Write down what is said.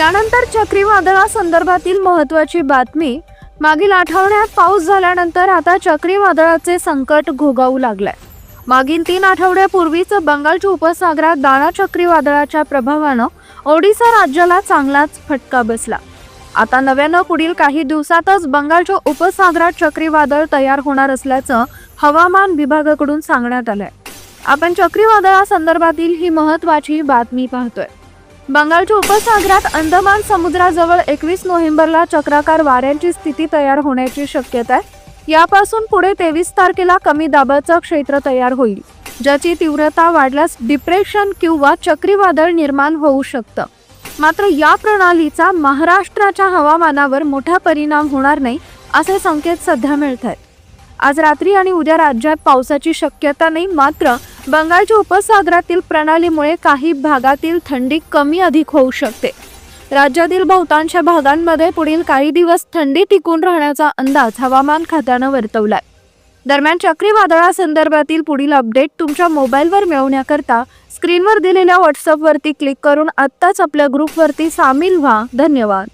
यानंतर चक्रीवादळासंदर्भातील महत्वाची बातमी. मागील आठवड्यात पाऊस झाल्यानंतर आता चक्रीवादळाचे संकट घोगावू लागलंय. मागील तीन आठवड्यापूर्वीच बंगालच्या उपसागरात दाणा चक्रीवादळाच्या प्रभावानं ओडिसा राज्याला चांगलाच फटका बसला. आता नव्यानं पुढील काही दिवसातच बंगालच्या उपसागरात चक्रीवादळ तयार होणार असल्याचं हवामान विभागाकडून सांगण्यात आलंय. आपण चक्रीवादळासंदर्भातील ही महत्वाची बातमी पाहतोय. बंगालच्या उपसागरात अंदमान समुद्राजवळ एकवीस नोव्हेंबरला चक्राकार वाऱ्यांची स्थिती तयार होण्याची शक्यता आहे. यापासून पुढे तेवीस तारखेला कमी दाबाचं क्षेत्र तयार होईल ज्याची तीव्रता वाढल्यास डिप्रेशन किंवा चक्रीवादळ निर्माण होऊ शकतं. मात्र या प्रणालीचा महाराष्ट्राच्या हवामानावर मोठा परिणाम होणार नाही असे संकेत सध्या मिळत आहेत आज रात्री आणि उद्या राज्यात पावसाची शक्यता नाही मात्र बंगालच्या उपसागरातील प्रणालीमुळे काही भागातील थंडी कमी अधिक होऊ शकते. राज्यातील बहुतांश भागांमध्ये पुढील काही दिवस थंडी टिकून राहण्याचा अंदाज हवामान खात्यानं वर्तवलाय. दरम्यान चक्रीवादळासंदर्भातील पुढील अपडेट तुमच्या मोबाईलवर मिळवण्याकरता स्क्रीनवर दिलेल्या व्हॉट्सअपवरती क्लिक करून आत्ताच आपल्या ग्रुपवरती सामील व्हा. धन्यवाद.